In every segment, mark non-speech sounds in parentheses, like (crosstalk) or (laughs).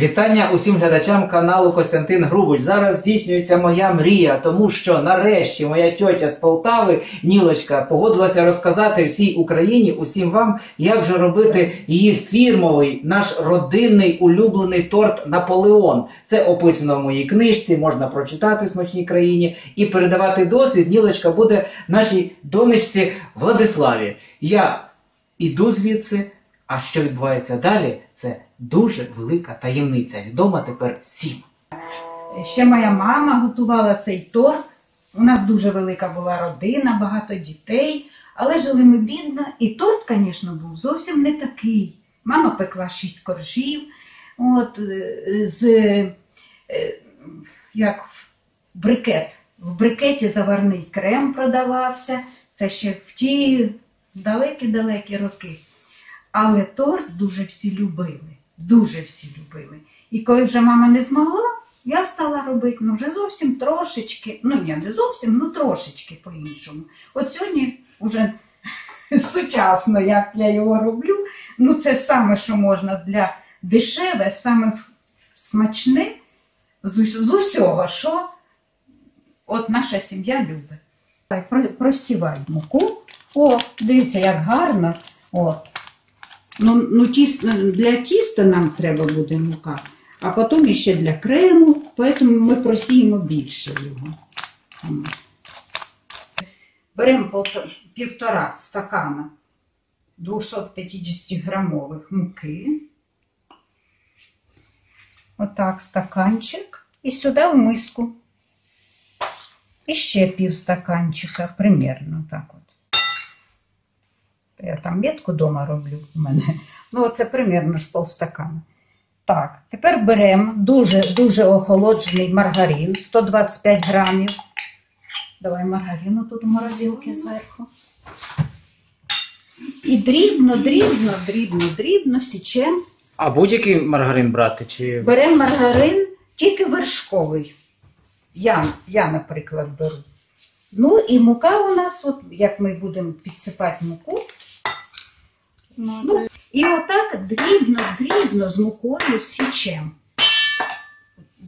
Вітання усім глядачам каналу Костянтин Грубич. Зараз здійснюється моя мрія, тому що нарешті моя тьотя з Полтави, Нілочка, погодилася розказати всій Україні, усім вам, як же робити її фірмовий, наш родинний улюблений торт Наполеон. Це описано в моїй книжці, можна прочитати в смачній країні і передавати досвід. Нілочка буде нашій донечці Владиславі. Я іду звідси. А що відбувається далі, це дуже велика таємниця. Відома тепер всім. Ще моя мама готувала цей торт. У нас дуже велика була родина, багато дітей, але жили ми бідно, і торт, звісно, був зовсім не такий. Мама пекла шість коржів, от, е, з е, як брикет. В брикеті заварний крем продавався. Це ще в ті далекі-далекі роки. Але торт дуже всі любили. Дуже всі любили. І коли вже мама не змогла, я стала робити ну, вже зовсім трошечки, ну ні, не зовсім, ну трошечки по-іншому. От сьогодні вже (laughs) сучасно, як я його роблю, ну це саме, що можна для дешеве, саме смачне з, усього, що от наша сім'я любить. Просівай муку. О, дивіться, як гарно. О. Ну, ну тіс- для тіста нам треба буде мука, а потім ще для крему, тому ми просіємо більше його. Беремо півтора стакана 250 грамових муки. Отак стаканчик. І сюди в миску. І ще пів стаканчика, примерно так. Я там метку вдома роблю у мене. Ну, це примерно ж полстакана. Так, тепер беремо дуже-дуже охолоджений маргарин, 125 грамів. Давай маргарину тут в морозилки зверху. І дрібно, дрібно, дрібно, дрібно січемо. А будь-який маргарин брати? Чи Беремо маргарин тільки вершковий. Я, я, наприклад, беру. Ну і мука у нас, от, як ми будемо підсипати муку, Ну, і отак дрібно, дрібно з мукою січем.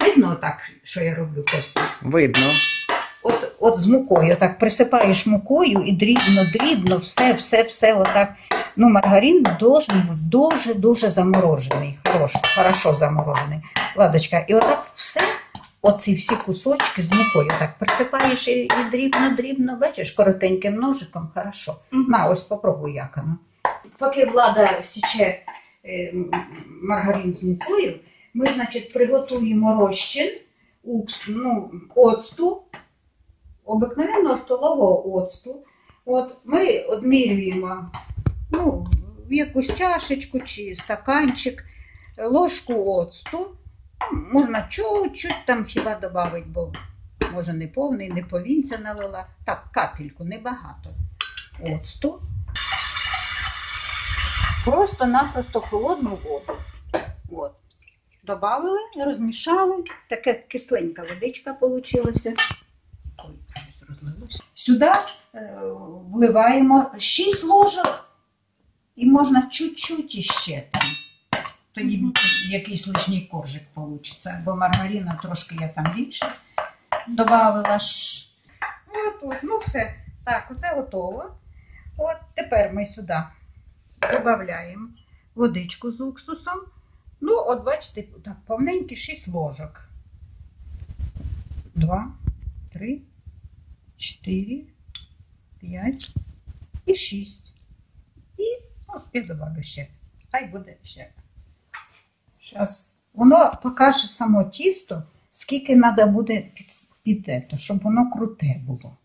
Видно отак, що я роблю Костя? видно? От, от з мукою, так присипаєш мукою і дрібно, дрібно, все, все, все отак. Ну, маргарин должен бути дуже-дуже заморожений, хорош, хорошо заморожений. Ладочка, і отак все, оці всі кусочки з мукою, так присипаєш і, і дрібно, дрібно, бачиш, коротеньким ножиком, хорошо. На, ось попробуй як воно. Поки влада січе е, маргарин з мукою, ми, значить, приготуємо розчин ну, оцту, обикновенного столового оцту. От ми одмірюємо ну, в якусь чашечку чи стаканчик, ложку оцту. Можна чуть-чуть там хіба додати, бо може не повний, не повінця налила. Так, капельку, небагато оцту. Просто-напросто холодну воду. От. Добавили, розмішали. Таке кисленька водичка вийшла. Сюди е, вливаємо 6 ложок і можна чуть-чуть іще там. Тоді Мгм. якийсь лишній коржик вийде. Бо маргарина трошки я там більше додавала. ж. От, от, ну все. Так, оце готово. От тепер ми сюди додаємо водичку з уксусом. Ну, от бачите, так, повненькі 6 ложок. Два, три, чотири, п'ять і шість. І от я добавлю ще. Хай буде ще. Зараз. Воно покаже само тісто, скільки треба буде під, під те, щоб воно круте було.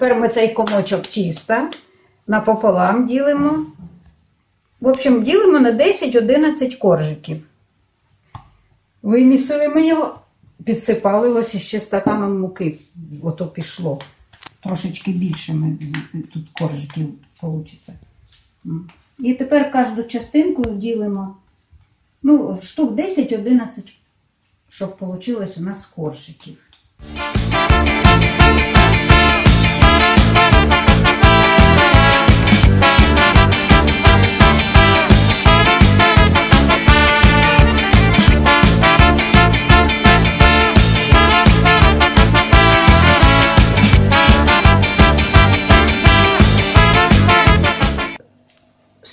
Тепер ми цей комочок тіста напополам ділимо. В общем, ділимо на 10-11 коржиків. Вимісили ми його, підсипали ось ще стаканом муки. Ото пішло. Трошечки більше ми тут коржиків вийде. І тепер кожну частинку ділимо Ну, штук 10-11, щоб вийшло у нас коржиків.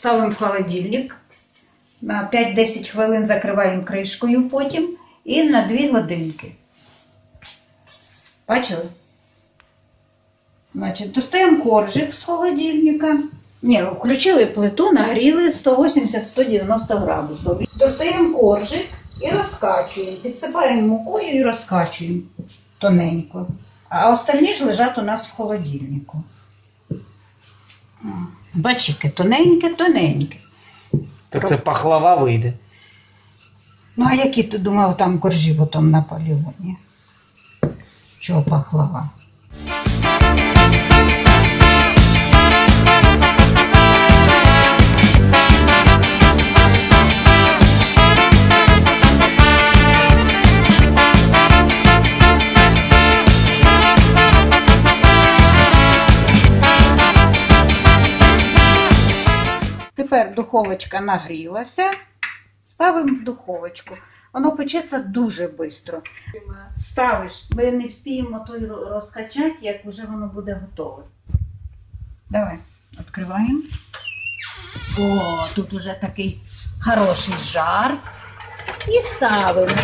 Ставимо в холодильник. На 5-10 хвилин закриваємо кришкою потім і на 2 годинки. Бачили? Значить, достаємо коржик з холодильника. Ні, включили плиту, нагріли 180-190 градусів. Достаємо коржик і розкачуємо. Підсипаємо мукою і розкачуємо тоненько. А остальні ж лежать у нас в холодильнику. Бачите, тоненьке, тоненьке. Так це пахлава вийде. Ну, а які ти думав там коржі потім на полігоні? Чого пахлава? Тепер духовочка нагрілася. Ставимо в духовочку. Воно печеться дуже швидко. Ставиш, ми не вспіємо той розкачати, як вже воно буде готове. Давай, відкриваємо. О, тут уже такий хороший жар. І ставимо.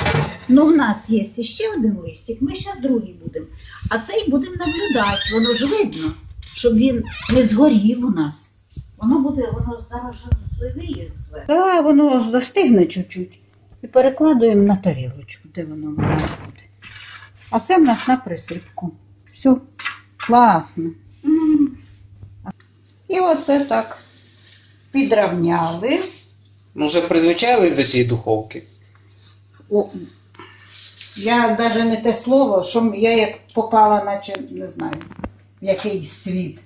Ну, в нас є ще один листик, ми зараз другий будемо. А цей будемо наблюдати. Воно ж видно, щоб він не згорів у нас. Воно буде, воно зараз же зливіє зверху. Так, воно застигне чуть-чуть. І перекладуємо на тарілочку, де воно нас буде. А це в нас на присипку. Все, класно. І оце так підравняли. Ну, вже призвичайлись до цієї духовки. О, я навіть не те слово, що я як попала, наче не знаю, в якийсь світ.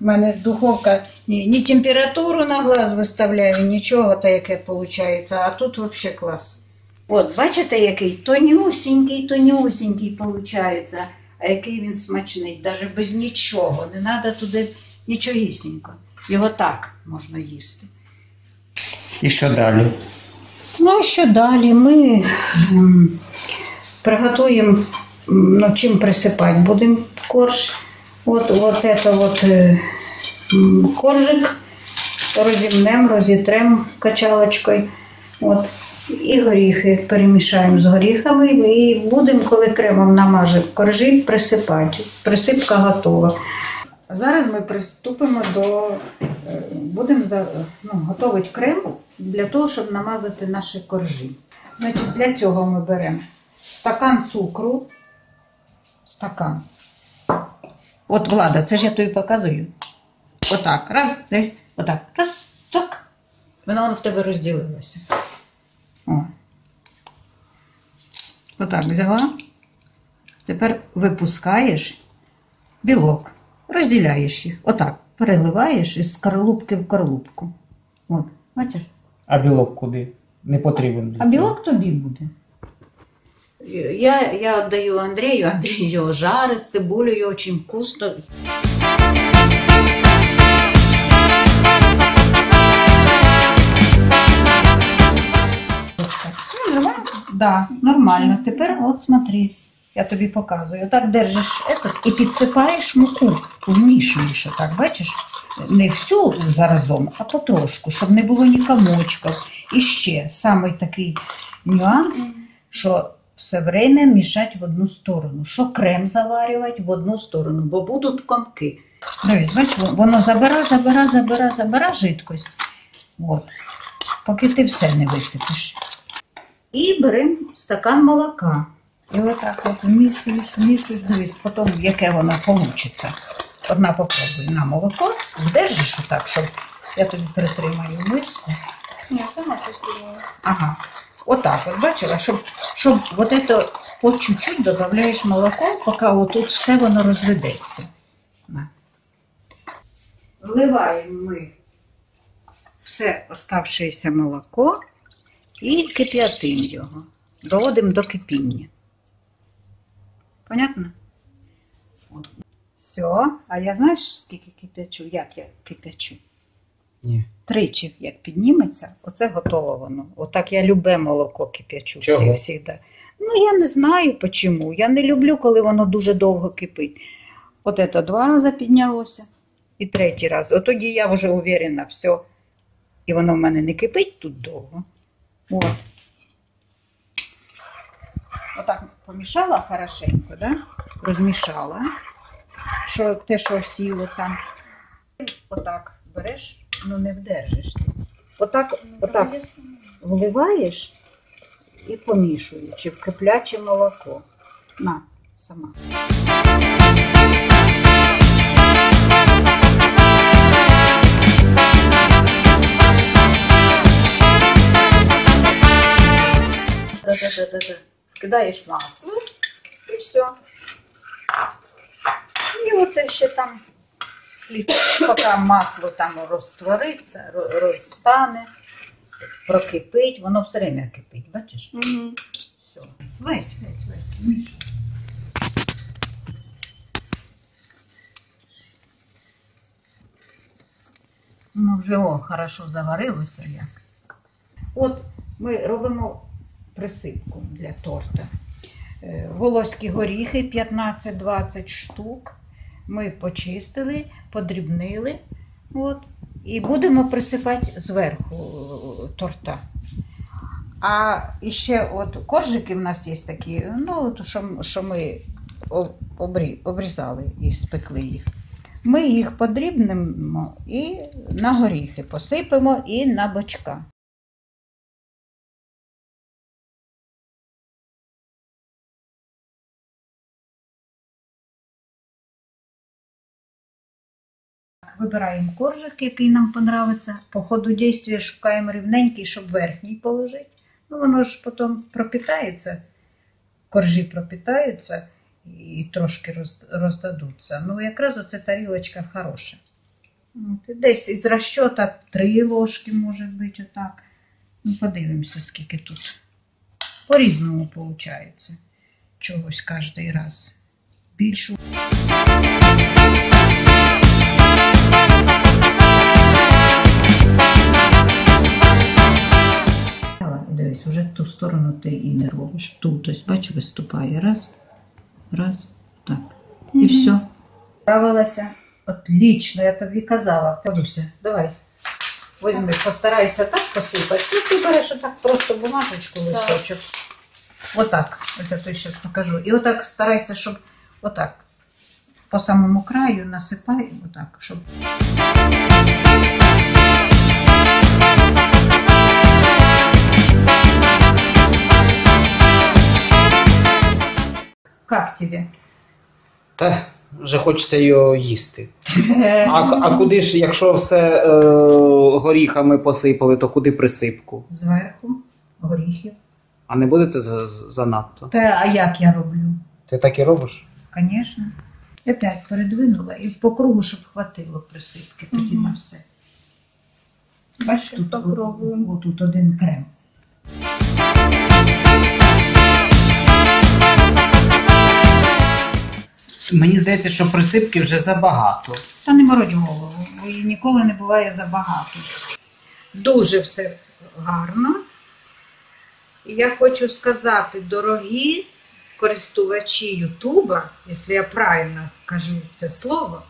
У мене духовка ні, ні температуру на глаз виставляє, нічого та яке виходить, а тут взагалі клас. От, бачите, який тонюсінький, тонюсінький виходить, а який він смачний, навіть без нічого. Не треба туди нічогісінько. Його так можна їсти. І що далі? Ну, а що далі? Ми приготуємо, ну, чим присипати будемо корж. От, от это от е, коржик розімнемо, розітремо качалочкою. От. І горіхи перемішаємо з горіхами і будемо, коли кремом намажемо коржі, присипати. Присипка готова. Зараз ми приступимо до е, будемо ну, готувати крем для того, щоб намазати наші коржі. Значить, для цього ми беремо стакан цукру. Стакан. От, Влада, це ж я тобі показую. Отак. Раз, десь, отак. Раз, чок. Воно воно в тебе розділилося. О. Отак взяла. Тепер випускаєш білок, розділяєш їх. Отак. Переливаєш із скорлупки в корлупку. От, бачиш? А білок куди? Не потрібен. для А цього. білок тобі буде. Я, я віддаю Андрію, Андрій його жарить з цибулею, дуже вкусно. Да, нормально. Тепер от смотри, я тобі показую. Отак держиш этот і підсипаєш муку, вмішуєш отак, бачиш? Не всю заразом, а потрошку, щоб не було ні комочків. І ще самий такий нюанс, що все время мішати в одну сторону. Що крем заварювати в одну сторону, бо будуть комки. Дивись, бач, воно забира, забира, забира, забира жидкость. От. Поки ти все не висипеш. І беремо стакан молока. І отак от вмішуєш, вмішуєш, дивись, потім яке воно вийде. Одна попробуй на молоко, вдержиш отак, щоб я тобі притримаю миску. Ні, сама хотіла. Ага. Отак, от бачила, щоб, щоб вот это по чуть-чуть додаєш молоко, поки отут все воно розведеться. Вливаємо ми все оставшееся молоко і кип'ятимо його. Доводимо до кипіння. Понятно? Все. А я знаєш, скільки кип'ячу? Як я кип'ячу? Ні. Тричі, як підніметься, оце готово воно. Отак я любе молоко кип'ячу Чого? всігда. Ну, я не знаю чому. Я не люблю, коли воно дуже довго кипить. От це два рази піднялося. І третій раз. От тоді я вже уверена, все. І воно в мене не кипить тут довго. От. Отак помішала хорошенько, да? розмішала. Що, те, що сіло там. Отак береш, ну не вдержиш ти. Отак, отак вливаєш і помішуючи в кипляче молоко. На, сама. Кидаєш масло і все. І оце ще там, слід- поки масло там розтвориться, ро- розтане, прокипить, воно все время кипить, бачиш? Угу. Все. Весь, весь, весь. Ну, вже о, хорошо заварилося як. От ми робимо присипку для торта. Е, Волоські горіхи 15-20 штук. Ми почистили, подрібнили. От, і будемо присипати зверху е, торта. А ще от коржики в нас є такі, ну, що, що ми обрізали і спекли їх. Ми їх подрібнемо і на горіхи посипемо і на бочка. Вибираємо коржик, який нам подобається. По ходу дійства шукаємо рівненький, щоб верхній положити. Ну, воно ж потім пропітається, коржі пропітаються і трошки роздадуться. Ну, якраз оця тарілочка хороша. Десь із розчота три ложки, може бути, отак. Ну, подивимося, скільки тут. По-різному виходить. Чогось кожен раз. Більшу. Сторону ти і не робиш. Тут, ось, бач, виступає. Раз, раз, так. І все. Справилася. Отлично, я тобі казала. Подуся, давай. Возьми, постарайся так посипати. Ну, ти береш отак просто бумажечку, листочок. Отак. Ось я тобі ще покажу. І отак старайся, щоб отак. По самому краю насипай, отак, щоб. Как тебе? Та вже хочеться його їсти. (laughs) А, а куди ж, якщо все е, горіхами посипали, то куди присипку? Зверху горіхів. А не буде це за- за- занадто? Та а як я роблю? Ти так і робиш? Звісно. Опять передвинула і по кругу, щоб хватило присипки тоді Мгм. на все. Бачиш, тут, попробуємо. о, тут один крем. Мені здається, що присипки вже забагато. Та не мороч голову, бо її ніколи не буває забагато. Дуже все гарно. І я хочу сказати, дорогі користувачі Ютуба, якщо я правильно кажу це слово,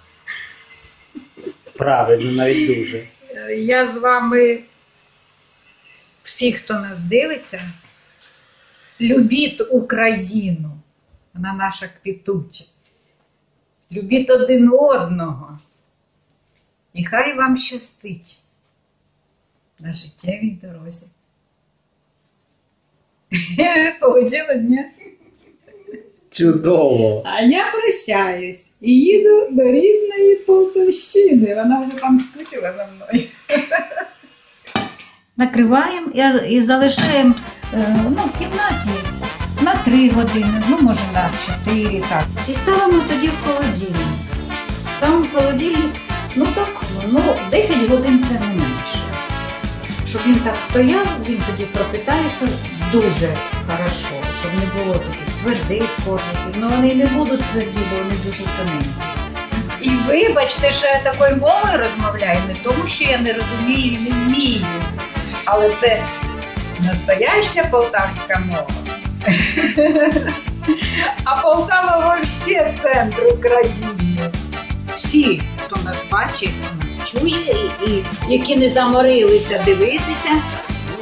Правильно, навіть дуже. Я з вами, всі, хто нас дивиться, любіть Україну. Вона наша квітуча. Любіть один одного. І хай вам щастить на життєвій дорозі. (laughs) Получила дня. Чудово. А я прощаюсь і їду до рідної Полтавщини. Вона вже там скучила за мною. Накриваємо і, залишаємо е, ну, в кімнаті на 3 години, ну може на 4 так. І ставимо тоді в холодильник. Ставимо в холодильник, ну так, ну 10 годин це не менше. щоб він так стояв, він тоді пропитається дуже хорошо, щоб не було таких твердих коржиків. Ну вони не будуть тверді, бо вони дуже тоненькі. І вибачте, що я такою мовою розмовляю, не тому, що я не розумію і не вмію. Але це настояща полтавська мова. А Полтава взагалі центр України. Всі, хто нас бачить, хто нас чує, і, і які не заморилися дивитися.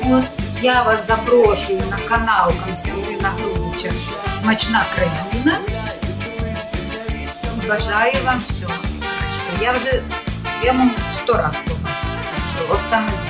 От, я вас запрошую на канал Константина Грубича Смачна країна. Бажаю вам всього. Я вже я вам сто раз покажу, що остануть